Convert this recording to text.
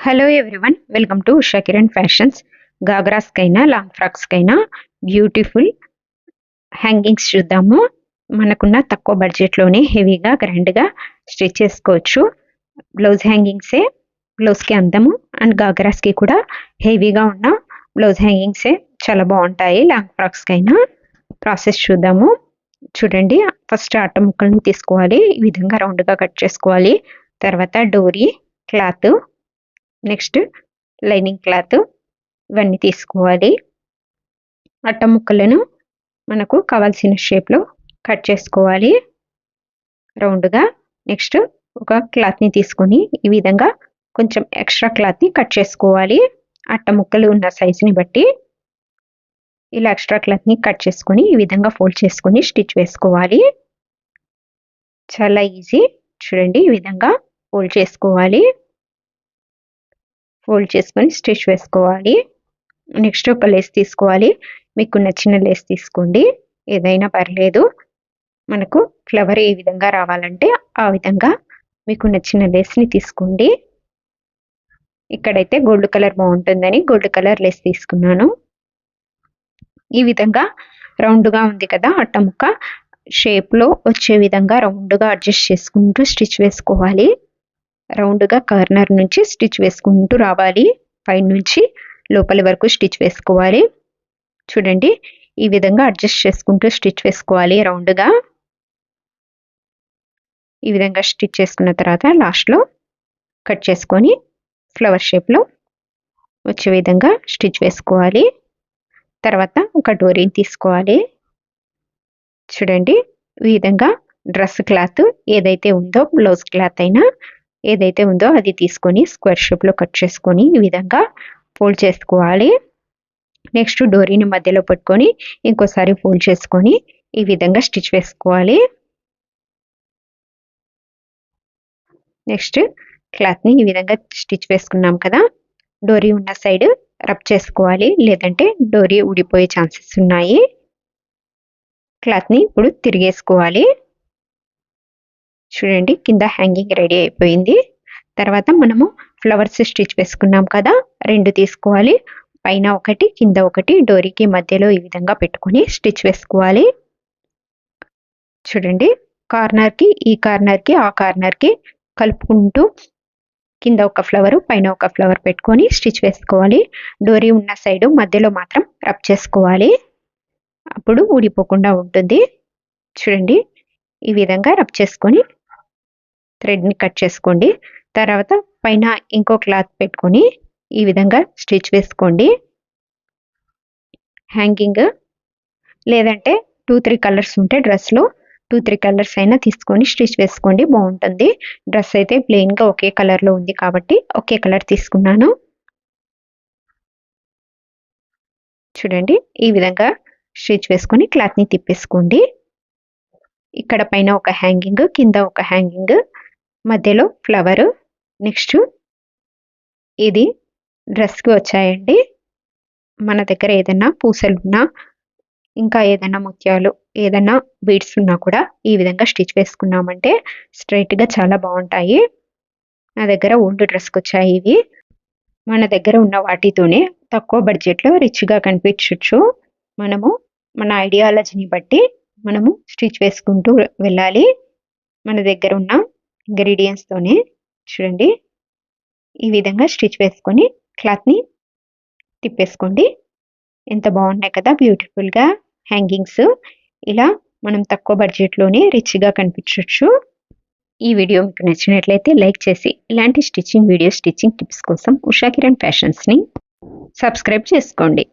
Hello everyone welcome to Usha Kiran fashions గాగ్రాస్కైనా long ఫ్రాక్స్కైనా beautiful hangings చూద్దాము. మనకున్న తక్కువ బడ్జెట్లోనే హెవీగా గ్రాండ్గా స్టిచ్ చేసుకోవచ్చు. బ్లౌజ్ హ్యాంగింగ్సే బ్లౌజ్కి అందము. అండ్ గాగ్రాస్కి కూడా హెవీగా ఉన్న బ్లౌజ్ హ్యాంగింగ్సే చాలా బాగుంటాయి. లాంగ్ ఫ్రాక్స్కైనా ప్రాసెస్ చూద్దాము. చూడండి ఫస్ట్ అట్ట ముక్కలను తీసుకోవాలి. ఈ విధంగా రౌండ్గా కట్ చేసుకోవాలి. తర్వాత డోరీ క్లాత్ నెక్స్ట్ లైనింగ్ క్లాత్ ఇవన్నీ తీసుకోవాలి. అట్ట ముక్కలను మనకు కావాల్సిన షేప్లో కట్ చేసుకోవాలి. రౌండ్గా నెక్స్ట్ ఒక క్లాత్ని తీసుకొని ఈ విధంగా కొంచెం ఎక్స్ట్రా క్లాత్ని కట్ చేసుకోవాలి. అట్ట ముక్కలు ఉన్న సైజుని బట్టి ఇలా ఎక్స్ట్రా క్లాత్ని కట్ చేసుకొని ఈ విధంగా ఫోల్డ్ చేసుకొని స్టిచ్ వేసుకోవాలి. చాలా ఈజీ. చూడండి ఈ విధంగా ఫోల్డ్ చేసుకోవాలి. ఫోల్డ్ చేసుకొని స్టిచ్ వేసుకోవాలి. నెక్స్ట్ ఒక లేస్ తీసుకోవాలి. మీకు నచ్చిన లేస్ తీసుకోండి. ఏదైనా పర్లేదు. మనకు ఫ్లవర్ ఏ విధంగా రావాలంటే ఆ విధంగా మీకు నచ్చిన లేస్ని తీసుకోండి. ఇక్కడైతే గోల్డ్ కలర్ బాగుంటుందని గోల్డ్ కలర్ లేస్ తీసుకున్నాను. ఈ విధంగా రౌండ్గా ఉంది కదా అట్ట ముక్క. షేప్లో వచ్చే విధంగా రౌండ్గా అడ్జస్ట్ చేసుకుంటూ స్టిచ్ వేసుకోవాలి. రౌండ్గా కార్నర్ నుంచి స్టిచ్ వేసుకుంటూ రావాలి. పైన నుంచి లోపలి వరకు స్టిచ్ వేసుకోవాలి. చూడండి ఈ విధంగా అడ్జస్ట్ చేసుకుంటూ స్టిచ్ వేసుకోవాలి రౌండ్గా. ఈ విధంగా స్టిచ్ చేసుకున్న తర్వాత లాస్ట్లో కట్ చేసుకొని ఫ్లవర్ షేప్లో వచ్చే విధంగా స్టిచ్ వేసుకోవాలి. తర్వాత ఒక డోరీని తీసుకోవాలి. చూడండి ఈ విధంగా డ్రెస్ క్లాత్ ఏదైతే ఉందో బ్లౌజ్ క్లాత్ అయినా ఏదైతే ఉందో అది తీసుకొని స్క్వేర్ షేప్లో కట్ చేసుకొని ఈ విధంగా ఫోల్డ్ చేసుకోవాలి. నెక్స్ట్ డోరీని మధ్యలో పట్టుకొని ఇంకోసారి ఫోల్డ్ చేసుకొని ఈ విధంగా స్టిచ్ వేసుకోవాలి. నెక్స్ట్ క్లాత్ని ఈ విధంగా స్టిచ్ వేసుకున్నాం కదా డోరీ ఉన్న సైడ్ రబ్ చేసుకోవాలి. లేదంటే డోరీ ఊడిపోయే ఛాన్సెస్ ఉన్నాయి. క్లాత్ని ఇప్పుడు తిరిగేసుకోవాలి. చూడండి కింద హ్యాంగింగ్ రెడీ అయిపోయింది. తర్వాత మనము ఫ్లవర్స్ స్టిచ్ వేసుకున్నాం కదా రెండు తీసుకోవాలి. పైన ఒకటి కింద ఒకటి డోరీకి మధ్యలో ఈ విధంగా పెట్టుకొని స్టిచ్ వేసుకోవాలి. చూడండి కార్నర్కి ఈ కార్నర్కి ఆ కార్నర్కి కలుపుకుంటూ కింద ఒక ఫ్లవర్ పైన ఒక ఫ్లవర్ పెట్టుకొని స్టిచ్ వేసుకోవాలి. డోరీ ఉన్న సైడు మధ్యలో మాత్రం రబ్ చేసుకోవాలి. అప్పుడు ఊడిపోకుండా ఉంటుంది. చూడండి ఈ విధంగా రబ్ చేసుకొని థ్రెడ్ని కట్ చేసుకోండి. తర్వాత పైన ఇంకో క్లాత్ పెట్టుకొని ఈ విధంగా స్టిచ్ వేసుకోండి. హ్యాంగింగ్ లేదంటే టూ త్రీ కలర్స్ ఉంటే డ్రెస్లో టూ త్రీ కలర్స్ అయినా తీసుకొని స్టిచ్ వేసుకోండి. బాగుంటుంది. డ్రెస్ అయితే ప్లెయిన్గా ఒకే కలర్లో ఉంది కాబట్టి ఒకే కలర్ తీసుకున్నాను. చూడండి. ఈ విధంగా స్టిచ్ వేసుకొని క్లాత్ని తిప్పేసుకోండి. ఇక్కడ పైన ఒక హ్యాంగింగ్ కింద ఒక హ్యాంగింగ్. మధ్యలో ఫ్లవర్ నెక్స్ట్ ఇది డ్రెస్కి వచ్చాయండి. మన దగ్గర ఏదైనా పూసలు ఉన్నా ఇంకా ఏదైనా ముత్యాలు ఏదైనా బీడ్స్ ఉన్నా కూడా ఈ విధంగా స్టిచ్ వేసుకున్నామంటే స్ట్రైట్గా చాలా బాగుంటాయి. నా దగ్గర ఓల్డ్ డ్రెస్కి వచ్చాయి ఇవి. మన దగ్గర ఉన్న వాటితోనే తక్కువ బడ్జెట్లో రిచ్గా కనిపించవచ్చు మనము మన ఐడియాలజీని బట్టి మనము స్టిచ్ వేసుకుంటూ వెళ్ళాలి. మన దగ్గర ఉన్న ఇంగ్రీడియంట్స్తోనే చూడండి. ఈ విధంగా స్టిచ్ వేసుకొని క్లాత్ని తిప్పేసుకోండి. ఎంత బాగున్నాయి కదా బ్యూటిఫుల్గా హ్యాంగింగ్స్ ఇలా మనం తక్కువ బడ్జెట్లోనే రిచ్గా కనిపించవచ్చు ఈ వీడియో మీకు నచ్చినట్లయితే లైక్ చేసి ఇలాంటి స్టిచ్చింగ్ వీడియో స్టిచ్చింగ్ టిప్స్ కోసం ఉషా కిరణ్ ఫ్యాషన్స్ని సబ్స్క్రైబ్ చేసుకోండి.